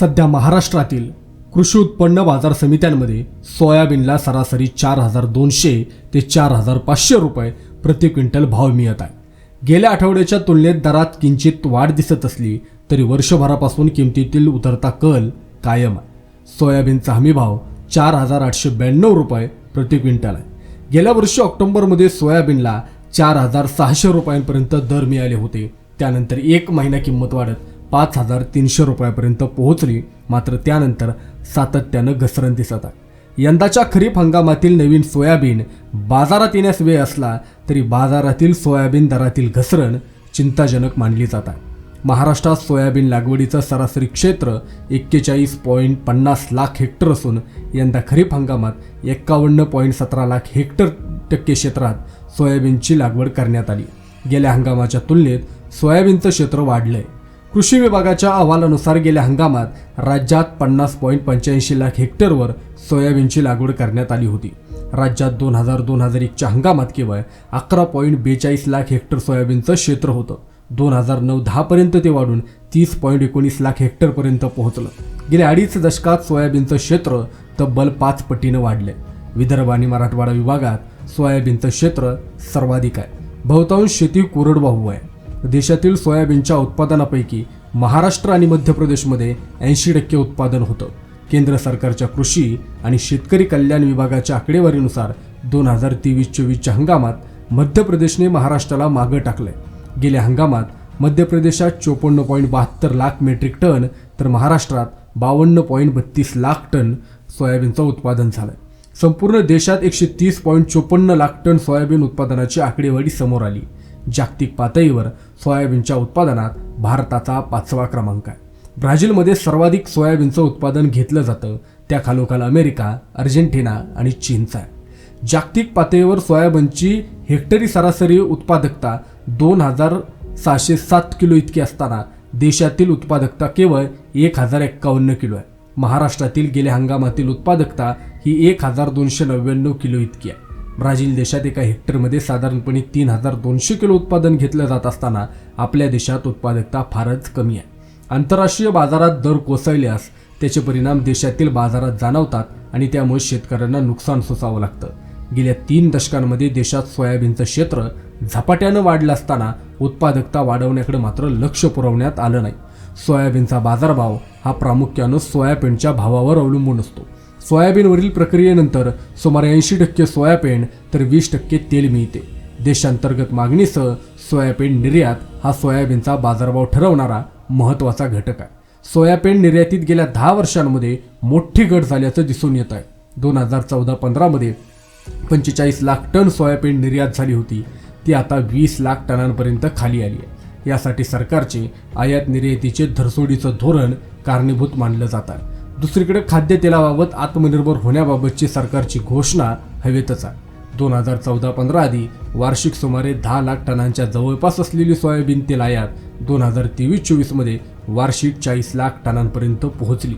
सध्या महाराष्ट्रातील कृषी उत्पन्न बाजार समित्यांमध्ये सोयाबीनला सरासरी चार हजार दोनशे ते चार हजार पाचशे रुपये प्रति क्विंटल भाव मिळत आहे. गेल्या आठवड्याच्या तुलनेत दरात किंचित वाढ दिसत असली तरी वर्षभरापासून किमतीतील उतरता कल कायम आहे. सोयाबीनचा हमी भाव चार हजार आठशे ब्याण्णव रुपये प्रति क्विंटल आहे. गेल्या वर्षी ऑक्टोबरमध्ये सोयाबीनला चार हजार सहाशे रुपयांपर्यंत दर मिळाले होते. त्यानंतर एक महिना किंमत वाढत पाच हजार तीनशे रुपयापर्यंत पोहोचली. मात्र त्यानंतर सातत्यानं घसरण दिसत आहे. यंदाच्या खरीप हंगामातील नवीन सोयाबीन बाजारात येण्यास वेळ असला तरी बाजारातील सोयाबीन दरातील घसरण चिंताजनक मानली जात आहे. महाराष्ट्रात सोयाबीन लागवडीचं सरासरी क्षेत्र एक्केचाळीस पॉईंट पन्नास लाख हेक्टर असून यंदा खरीप हंगामात एक्कावन्न पॉईंट सतरा लाख हेक्टर टक्के क्षेत्रात सोयाबीनची लागवड करण्यात आली. गेल्या हंगामाच्या तुलनेत सोयाबीनचं क्षेत्र वाढलंय. कृषी विभागाच्या अहवालानुसार गेल्या हंगामात राज्यात पन्नास पॉईंट पंच्याऐंशी लाख हेक्टरवर सोयाबीनची लागवड करण्यात आली होती. राज्यात दोन हजार दोन हजार एकच्या हंगामात केवळ अकरा पॉईंट बेचाळीस लाख हेक्टर सोयाबीनचं क्षेत्र होतं. दोन हजार नऊ दहापर्यंत ते वाढून तीस पॉईंट एकोणीस लाख हेक्टरपर्यंत पोहोचलं. गेल्या अडीच दशकात सोयाबीनचं क्षेत्र तब्बल पाच पटीनं वाढलंय विदर्भ आणि मराठवाडा विभागात सोयाबीनचं क्षेत्र सर्वाधिक आहे. बहुतांश शेती कोरडवाहू आहे. देशातील सोयाबीनच्या उत्पादनापैकी महाराष्ट्र आणि मध्य प्रदेशमध्ये ऐंशी टक्के उत्पादन होतं. केंद्र सरकारच्या कृषी आणि शेतकरी कल्याण विभागाच्या आकडेवारीनुसार दोन हजार तेवीस चोवीसच्या हंगामात मध्य प्रदेशने महाराष्ट्राला मागं टाकलंय. गेल्या हंगामात मध्य प्रदेशात चोपन्न पॉईंट बहात्तर लाख मेट्रिक टन तर महाराष्ट्रात बावन्न पॉईंट बत्तीस लाख टन सोयाबीनचं उत्पादन झालंय. संपूर्ण देशात एकशे तीस पॉईंट चोपन्न लाख टन सोयाबीन उत्पादनाची आकडेवारी समोर आली. जागतिक पातळीवर सोयाबीनच्या उत्पादनात भारताचा पाचवा क्रमांक आहे. ब्राझीलमध्ये सर्वाधिक सोयाबीनचं उत्पादन घेतलं जातं. त्या खालोखाल अमेरिका अर्जेंटिना आणि चीनचा आहे. जागतिक पातळीवर सोयाबीनची हेक्टरी सरासरी उत्पादकता दोन हजार सहाशे सात किलो इतकी असताना देशातील उत्पादकता केवळ एक हजार एक्कावन्न किलो आहे. महाराष्ट्रातील गेल्या हंगामातील उत्पादकता ही एक हजार दोनशे नव्याण्णव किलो इतकी आहे. ब्राझील देशात एका हेक्टरमध्ये साधारणपणे तीन हजार दोनशे किलो उत्पादन घेतलं जात असताना आपल्या देशात उत्पादकता फारच कमी आहे. आंतरराष्ट्रीय बाजारात दर कोसळल्यास त्याचे परिणाम देशातील बाजारात जाणवतात आणि त्यामुळे शेतकऱ्यांना नुकसान सोसावं लागतं. गेल्या तीन दशकांमध्ये देशात सोयाबीनचं क्षेत्र झपाट्यानं वाढलं असताना उत्पादकता वाढवण्याकडे मात्र लक्ष पुरवण्यात आलं नाही. सोयाबीनचा बाजारभाव हा प्रामुख्यानं सोयाबीनच्या भावावर अवलंबून असतो. सोयाबीनवरील प्रक्रियेनंतर सुमारे ऐंशी टक्के सोयाबीन तर वीस टक्के तेल मिळते. देशांतर्गत मागणीसह सोयाबीन निर्यात हा सोयाबीनचा बाजारभाव ठरवणारा महत्त्वाचा घटक आहे. सोयाबीन निर्यातीत गेल्या दहा वर्षांमध्ये मोठी घट झाल्याचं दिसून येत आहे. दोन हजार चौदा पंधरामध्ये पंचेचाळीस लाख टन सोयाबीन निर्यात झाली होती. ती आता वीस लाख टनांपर्यंत खाली आली आहे. यासाठी सरकारचे आयात निर्यातीचे धरसोडीचं धोरण कारणीभूत मानलं जात आहे. दुसरीकडे खाद्यतेलाबाबत आत्मनिर्भर होण्याबाबतची सरकारची घोषणा हवेतच आहे. दोन हजार चौदा पंधरा आधी वार्षिक सुमारे दहा लाख टनांच्या जवळपास असलेली सोयाबीन तेल आयात दोन हजार तेवीस चोवीसमध्ये वार्षिक चाळीस लाख टनांपर्यंत पोहोचली.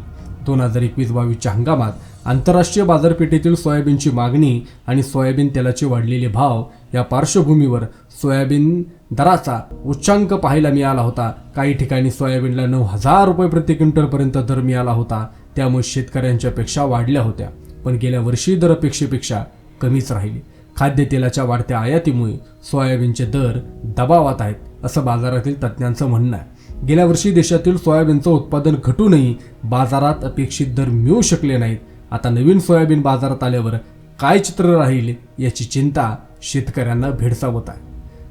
दोन हजार एकवीस बावीसच्या हंगामात आंतरराष्ट्रीय बाजारपेठेतील सोयाबीनची मागणी आणि सोयाबीन तेलाचे वाढलेले भाव या पार्श्वभूमीवर सोयाबीन दराचा उच्चांक पाहायला मिळाला होता. काही ठिकाणी सोयाबीनला नऊ हजार रुपये प्रति क्विंटलपर्यंत दर मिळाला होता. त्यामुळे शेतकऱ्यांच्या पेक्षा वाढल्या होत्या. पण गेल्या वर्षी दर अपेक्षेपेक्षा कमीच राहिली. खाद्यतेलाच्या वाढत्या आयातीमुळे सोयाबीनचे दर दबावात आहेत असं बाजारातील तज्ज्ञांचं म्हणणं आहे. गेल्या वर्षी देशातील सोयाबीनचं उत्पादन घटूनही बाजारात अपेक्षित दर मिळू शकले नाहीत. आता नवीन सोयाबीन बाजारात आल्यावर काय चित्र राहील याची चिंता शेतकऱ्यांना भेडसावत आहे.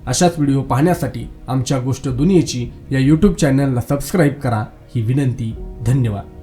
अशाच व्हिडिओ पाहण्यासाठी आमच्या गोष्ट दुनियेची या यूट्यूब चॅनलला सबस्क्राईब करा. ही विनंती धन्यवाद.